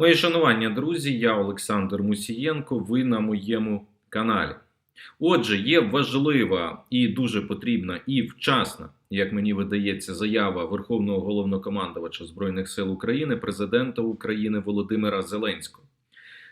Моє шанування, друзі, я Олександр Мусієнко. Ви на моєму каналі. Отже, є важлива і дуже потрібна і вчасна, як мені видається, заява Верховного головнокомандувача Збройних сил України, президента України Володимира Зеленського.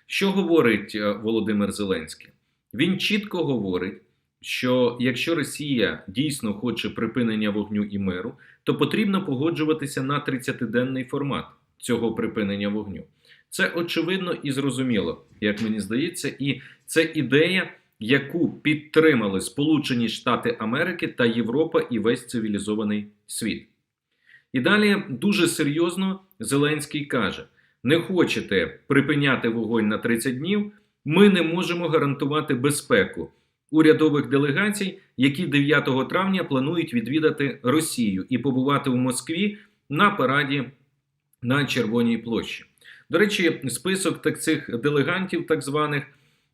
Що говорить е, Володимир Зеленський? Він чітко говорить, що якщо Росія дійсно хоче припинення вогню і миру, то потрібно погоджуватися на 30-денний формат цього припинення вогню. Це очевидно і зрозуміло, як мені здається, і це ідея, яку підтримали Сполучені Штати Америки та Європа і весь цивілізований світ. І далі дуже серйозно Зеленський каже: не хочете припиняти вогонь на 30 днів, ми не можемо гарантувати безпеку урядових делегацій, які 9 травня планують відвідати Росію і побувати в Москві на параді на Червоній площі. До речі, список так цих делегантів, так званих,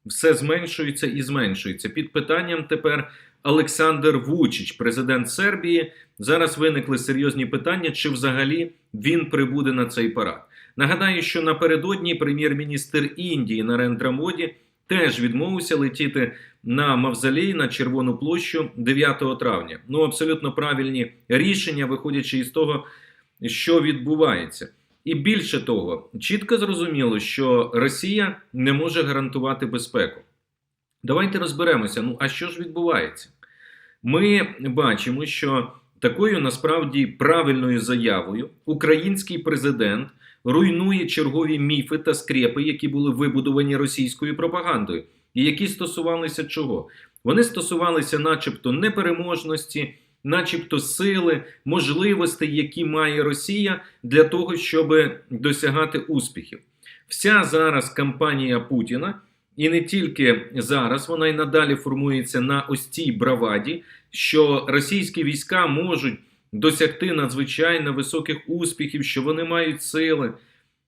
все зменшується і зменшується. Під питанням тепер Олександр Вучич, президент Сербії. Зараз виникли серйозні питання, чи взагалі він прибуде на цей парад. Нагадаю, що напередодні прем'єр-міністр Індії Нарендра Моді теж відмовився летіти на Мавзолей на Червону площу 9 травня. Ну, абсолютно правильні рішення, виходячи із того, що відбувається. І більше того, чітко зрозуміло, що Росія не може гарантувати безпеку. Давайте розберемося. Ну, а що ж відбувається? Ми бачимо, що такою насправді правильною заявою український президент руйнує чергові міфи та скрепи, які були вибудовані російською пропагандою, і які стосувалися чого? Вони стосувалися, начебто, непереможності, начебто сили, можливостей, які має Росія для того, щоб досягати успіхів. Вся зараз кампанія Путіна, і не тільки зараз, вона й надалі формується на ось цій браваді, що російські війська можуть досягти надзвичайно високих успіхів, що вони мають сили.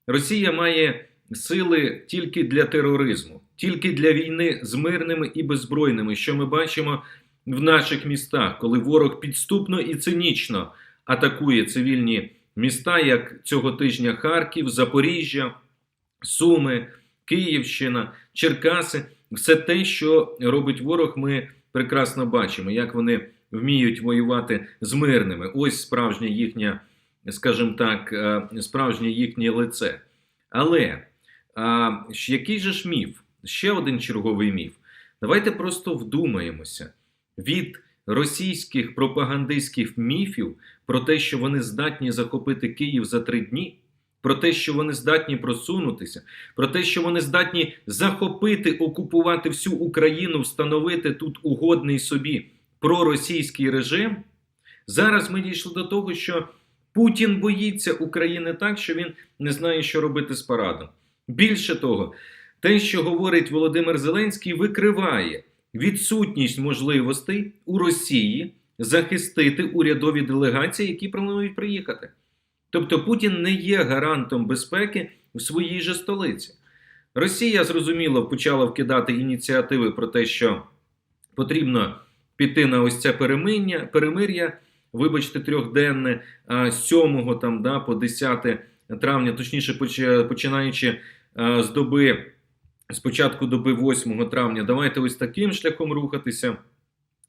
Росія має сили тільки для тероризму, тільки для війни з мирними і беззбройними, що ми бачимо в наших містах, коли ворог підступно і цинічно атакує цивільні міста, як цього тижня Харків, Запоріжжя, Суми, Київщина, Черкаси. Все те, що робить ворог, ми прекрасно бачимо, як вони вміють воювати з мирними. Ось справжнє їхнє, скажімо так, е, справжнє їхнє лице. Але а, який же ж міф? Ще один черговий міф. Давайте просто вдумаємося від російських пропагандистських міфів про те, що вони здатні захопити Київ за три дні. Про те, що вони здатні просунутися, про те, що вони здатні захопити, окупувати всю Україну, встановити тут угодний собі проросійський режим. Зараз ми дійшли до того, що Путін боїться України так, що він не знає, що робити з парадом. Більше того, те, що говорить Володимир Зеленський, викриває відсутність можливостей у Росії захистити урядові делегації, які планують приїхати. Тобто Путін не є гарантом безпеки в своїй же столиці. Росія, зрозуміло, почала вкидати ініціативи про те, що потрібно піти на ось це перемир'я, перемир'я вибачте, трьохденне, з 7 там, да, по 10 травня, точніше, починаючи з доби, з початку доби 8 травня, давайте ось таким шляхом рухатися.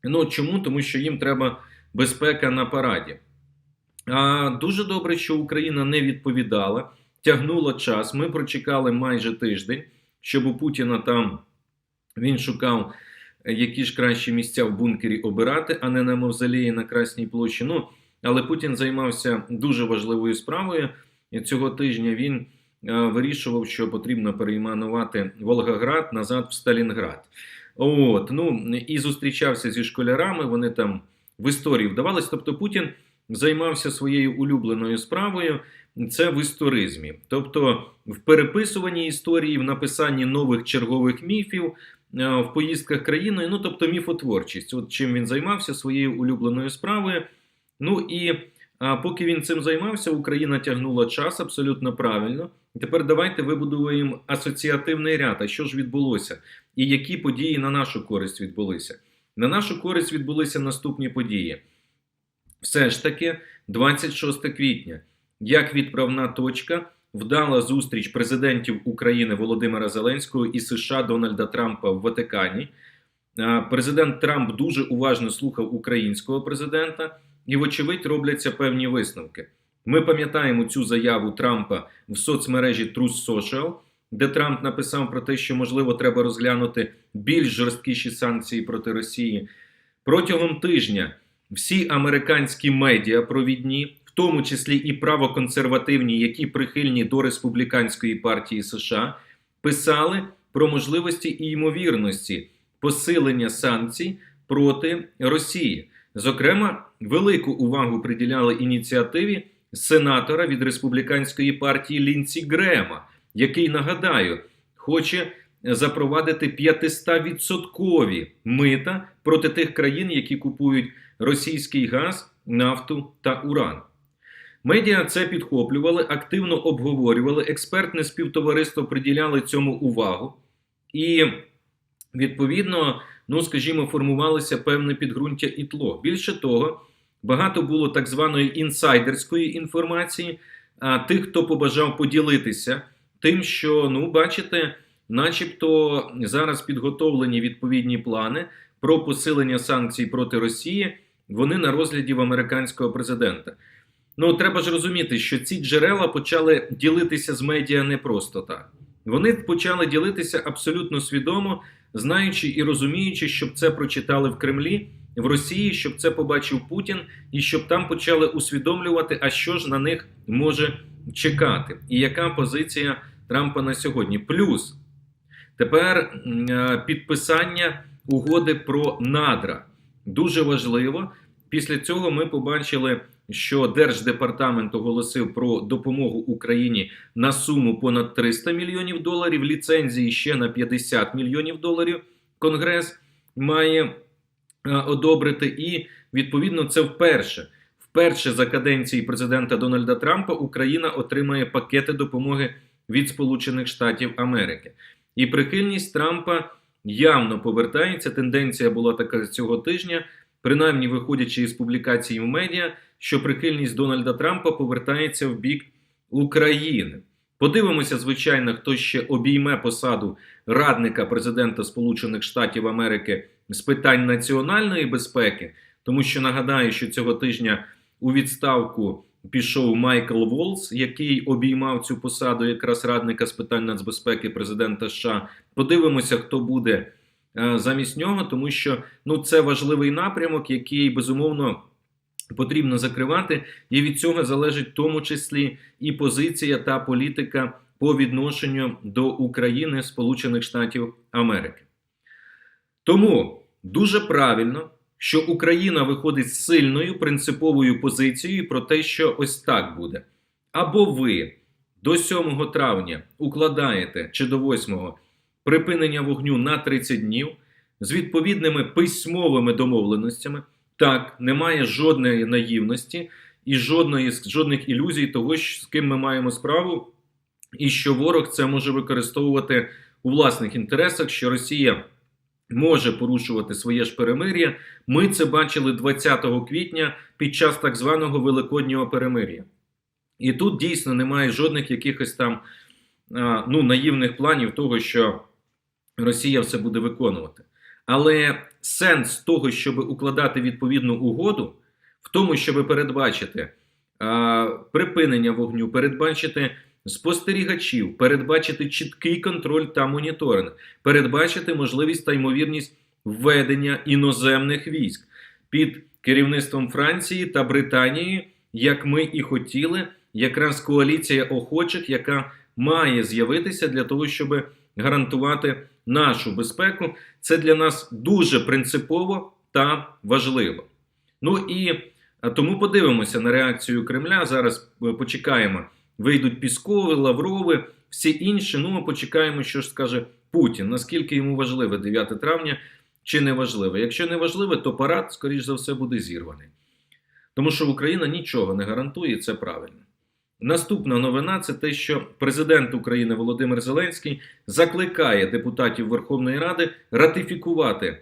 Ну чому? Тому що їм треба безпека на параді. А Дуже добре, що Україна не відповідала, тягнула час. Ми прочекали майже тиждень, щоб у Путіна там він шукав які ж кращі місця в бункері обирати, а не на мавзолеї на Красній площі. Ну, але Путін займався дуже важливою справою. Цього тижня він е, вирішував, що потрібно перейменувати Волгоград назад в Сталінград. От, ну і зустрічався зі школярами. Вони там в історії вдавались. Тобто Путін займався своєю улюбленою справою. Це в історизмі, тобто в переписуванні історії, в написанні нових чергових міфів, Е, в поїздках країною, ну тобто міфотворчість. От чим він займався своєю улюбленою справою. Ну і а, поки він цим займався, Україна тягнула час абсолютно правильно. Тепер давайте вибудуємо асоціативний ряд. А що ж відбулося? І які події на нашу користь відбулися? На нашу користь відбулися наступні події. Все ж таки, 26 квітня, як відправна точка вдала зустріч президентів України Володимира Зеленського і США Дональда Трампа в Ватикані. Президент Трамп дуже уважно слухав українського президента, і, вочевидь, робляться певні висновки. Ми пам'ятаємо цю заяву Трампа в соцмережі Truth Social, де Трамп написав про те, що можливо треба розглянути більш жорсткіші санкції проти Росії. Протягом тижня всі американські медіа провідні, в тому числі і правоконсервативні, які прихильні до республіканської партії США, писали про можливості і ймовірності посилення санкцій проти Росії. Зокрема, велику увагу приділяли ініціативі сенатора від республіканської партії Лінці Грема, який нагадаю, хоче запровадити 500% мита проти тих країн, які купують російський газ, нафту та уран. Медіа це підхоплювали, активно обговорювали, експертне співтовариство приділяли цьому увагу, і відповідно, ну скажімо, формувалося певне підґрунтя і тло. Більше того, багато було так званої інсайдерської інформації, а тих, хто побажав поділитися тим, що, ну, бачите, начебто зараз підготовлені відповідні плани про посилення санкцій проти Росії, вони на розгляді в американського президента. Ну, треба ж розуміти, що ці джерела почали ділитися з медіа не просто так. Вони почали ділитися абсолютно свідомо, знаючи і розуміючи, щоб це прочитали в Кремлі, в Росії, щоб це побачив Путін, і щоб там почали усвідомлювати, а що ж на них може чекати, і яка позиція Трампа на сьогодні. Плюс тепер е, підписання угоди про надра дуже важливо. Після цього ми побачили, що Держдепартамент оголосив про допомогу Україні на суму понад 300 мільйонів доларів. Ліцензії ще на 50 мільйонів доларів. Конгрес має е, одобрити, і відповідно це вперше. Вперше за каденції президента Дональда Трампа Україна отримає пакети допомоги від Сполучених Штатів Америки. І прихильність Трампа явно повертається. Тенденція була така цього тижня, принаймні виходячи із публікацій в медіа, що прихильність Дональда Трампа повертається в бік України. Подивимося, звичайно, хто ще обійме посаду радника президента Сполучених Штатів Америки з питань національної безпеки, тому що нагадаю, що цього тижня у відставку пішов Майкл Волс, який обіймав цю посаду якраз радника з питань нацбезпеки президента США. Подивимося, хто буде е, замість нього, тому що ну це важливий напрямок, який безумовно. Потрібно закривати, і від цього залежить в тому числі і позиція та політика по відношенню до України Сполучених Штатів Америки. Тому дуже правильно, що Україна виходить з сильною принциповою позицією про те, що ось так буде. Або ви до 7 травня укладаєте чи до 8 припинення вогню на 30 днів з відповідними письмовими домовленостями. Так, немає жодної наївності і жодної, жодних ілюзій того, з ким ми маємо справу, і що ворог це може використовувати у власних інтересах, що Росія може порушувати своє ж перемир'я. Ми це бачили 20 квітня під час так званого Великоднього перемир'я. І тут дійсно немає жодних якихось там ну, наївних планів того, що Росія все буде виконувати. Але сенс того, щоб укладати відповідну угоду, в тому, щоб передбачити а, припинення вогню, передбачити спостерігачів, передбачити чіткий контроль та моніторинг, передбачити можливість та ймовірність введення іноземних військ під керівництвом Франції та Британії, як ми і хотіли, якраз коаліція охочих, яка має з'явитися для того, щоб гарантувати нашу безпеку. Це для нас дуже принципово та важливо. Ну і тому подивимося на реакцію Кремля. Зараз е, почекаємо. Вийдуть Піскови, Лаврови, всі інші. Ну, ми почекаємо, що ж скаже Путін. Наскільки йому важливе 9 травня чи не важливе. Якщо не важливе, то парад, скоріш за все, буде зірваний. Тому що Україна нічого не гарантує, і це правильно. Наступна новина це те, що президент України Володимир Зеленський закликає депутатів Верховної Ради ратифікувати е,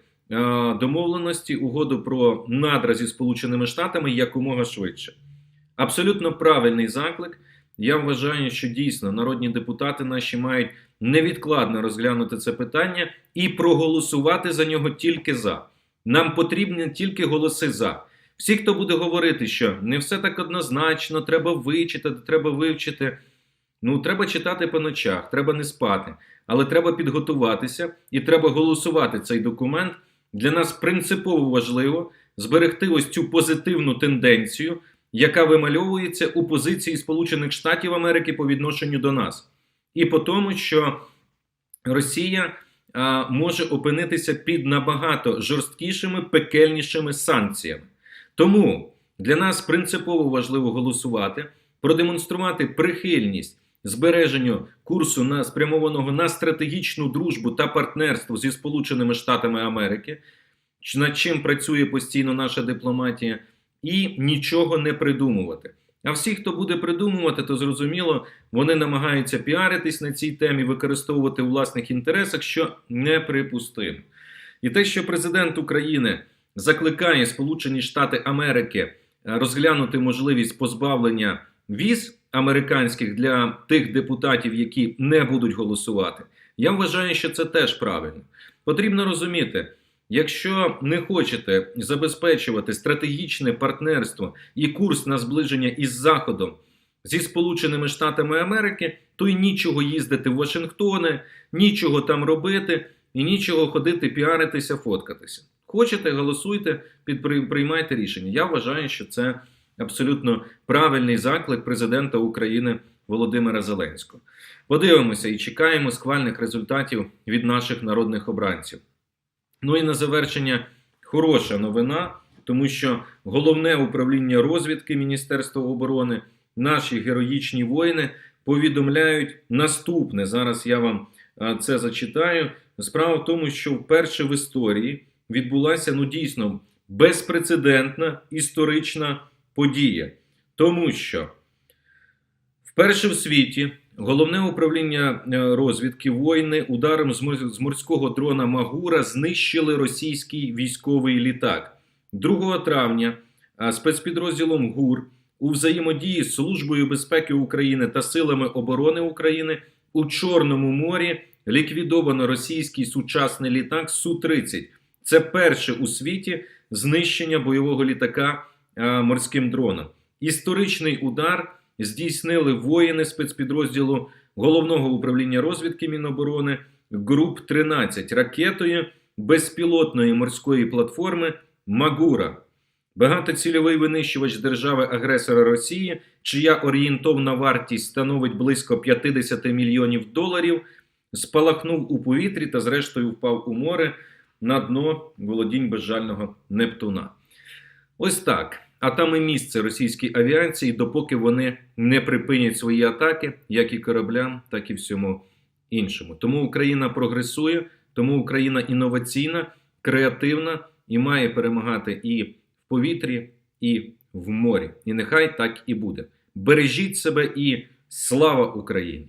домовленості угоду про надра зі Сполученими Штатами якомога швидше. Абсолютно правильний заклик. я вважаю, що дійсно народні депутати наші мають невідкладно розглянути це питання і проголосувати за нього тільки за. Нам потрібні тільки голоси за. Всі, хто буде говорити, що не все так однозначно, треба вичитати, треба вивчити. Ну, треба читати по ночах, треба не спати, але треба підготуватися і треба голосувати цей документ. Для нас принципово важливо зберегти ось цю позитивну тенденцію, яка вимальовується у позиції Сполучених Штатів Америки по відношенню до нас, і по тому, що Росія а, може опинитися під набагато жорсткішими, пекельнішими санкціями. Тому для нас принципово важливо голосувати, продемонструвати прихильність збереженню курсу на спрямованого на стратегічну дружбу та партнерство зі Сполученими Штатами Америки, над чим працює постійно наша дипломатія, і нічого не придумувати. А всі, хто буде придумувати, то зрозуміло, вони намагаються піаритись на цій темі, використовувати у власних інтересах, що неприпустимо. І те, що президент України закликає Сполучені Штати Америки е, розглянути можливість позбавлення віз американських для тих депутатів, які не будуть голосувати, я вважаю, що це теж правильно. Потрібно розуміти, якщо не хочете забезпечувати стратегічне партнерство і курс на зближення із Заходом зі Сполученими Штатами Америки, то й нічого їздити в Вашингтони, нічого там робити і нічого ходити, піаритися, фоткатися. Хочете, голосуйте, приймайте рішення. Я вважаю, що це абсолютно правильний заклик президента України Володимира Зеленського. Подивимося і чекаємо схвальних результатів від наших народних обранців. Ну і на завершення хороша новина, тому що головне управління розвідки Міністерства оборони, наші героїчні воїни повідомляють наступне. Зараз я вам це зачитаю. Справа в тому, що вперше в історії відбулася ну дійсно безпрецедентна історична подія, тому що вперше в світі головне управління е, розвідки воїни ударом з морського дрона Магура знищили російський військовий літак 2 травня. Спецпідрозділом ГУР у взаємодії з Службою безпеки України та силами оборони України у Чорному морі ліквідовано російський сучасний літак Су-30. Це перше у світі знищення бойового літака морським дроном. Історичний удар здійснили воїни спецпідрозділу головного управління розвідки Міноборони ГРУП 13 ракетою безпілотної морської платформи Магура. Багатоцільовий винищувач держави-агресора Росії, чия орієнтовна вартість становить близько 50 мільйонів доларів, спалахнув у повітрі та, зрештою, впав у море на дно володінь безжального Нептуна. Ось так. А там і місце російській авіації, допоки вони не припинять свої атаки, як і кораблям, так і всьому іншому. Тому Україна прогресує, тому Україна інноваційна, креативна і має перемагати і в повітрі, і в морі. І нехай так і буде. Бережіть себе і слава Україні!